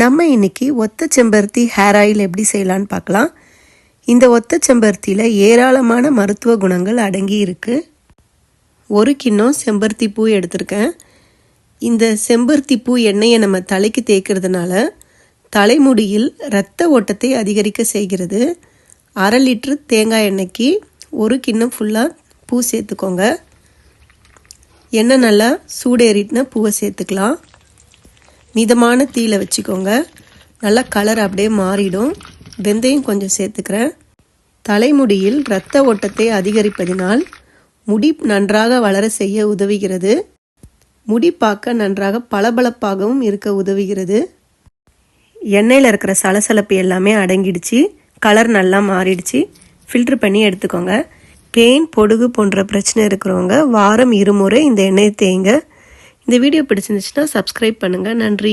நம்ம இன்னைக்கு ஒத்த செம்பருத்தி ஹேர் ஆயில் எப்படி செய்யலான்னு பார்க்கலாம். இந்த ஒத்த செம்பருத்தியில் ஏராளமான மருத்துவ குணங்கள் அடங்கி இருக்குது ஒரு கிண்ணம் செம்பருத்தி பூ எடுத்திருக்கேன். இந்த செம்பருத்தி பூ எண்ணெயை நம்ம தலைக்கு தேய்க்கிறதுனால தலைமுடியில் இரத்த ஓட்டத்தை அதிகரிக்க செய்கிறது. அரை லிட்ரு தேங்காய் எண்ணெய்க்கு ஒரு கிண்ணம் ஃபுல்லாக பூ சேர்த்துக்கோங்க. எண்ணெய் நல்லா சூடேறிட்டுனா பூவை சேர்த்துக்கலாம். மிதமான தீயில் வச்சுக்கோங்க. நல்லா கலர் அப்படியே மாறிடும். வெந்தயம் கொஞ்சம் சேர்த்துக்கிறேன். தலைமுடியில் இரத்த ஓட்டத்தை அதிகரிப்பதினால் முடி நன்றாக வளர செய்ய உதவுகிறது. முடி பார்க்க நன்றாக பளபளப்பாகவும் இருக்க உதவுகிறது. எண்ணெயில் இருக்கிற சலசலப்பு எல்லாமே அடங்கிடுச்சு. கலர் நல்லா மாறிடுச்சு. ஃபில்ட்ரு பண்ணி எடுத்துக்கோங்க. பெயின் பொடுகு போன்ற பிரச்சனை இருக்கிறவங்க வாரம் இருமுறை இந்த எண்ணெயை தேய்ங்க. இந்த வீடியோ பிடிச்சிருந்துச்சுன்னா சப்ஸ்கிரைப் பண்ணுங்கள் நன்றி.